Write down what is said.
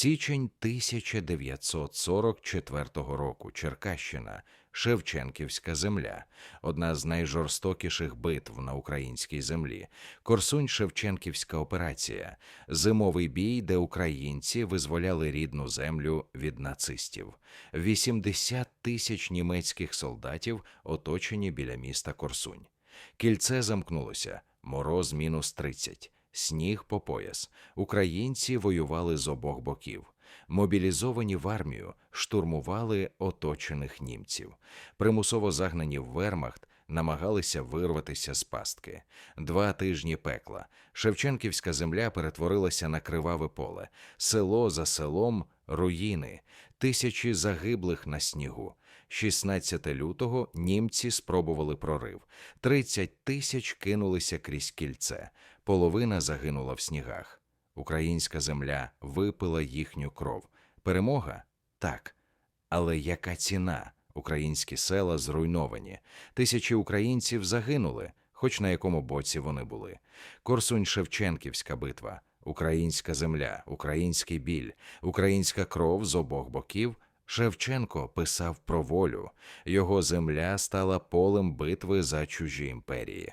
Січень 1944 року. Черкащина, Шевченківська земля, одна з найжорстокіших битв на українській землі. Корсунь-Шевченківська операція, зимовий бій, де українці визволяли рідну землю від нацистів. 80 тисяч німецьких солдатів оточені біля міста Корсунь. Кільце замкнулося, мороз мінус 30, сніг по пояс. Українці воювали з обох боків. Мобілізовані в армію штурмували оточених німців. Примусово загнані в вермахт намагалися вирватися з пастки. Два тижні пекла. Шевченківська земля перетворилася на криваве поле. Село за селом руїни, тисячі загиблих на снігу. 16 лютого німці спробували прорив. 30 тисяч кинулися крізь кільце. Половина загинула в снігах. Українська земля випила їхню кров. Перемога? Так. Але яка ціна? Українські села зруйновані. Тисячі українців загинули, хоч на якому боці вони були. Корсунь-Шевченківська битва, українська земля, український біль, українська кров з обох боків. Шевченко писав про волю. Його земля стала полем битви за чужі імперії.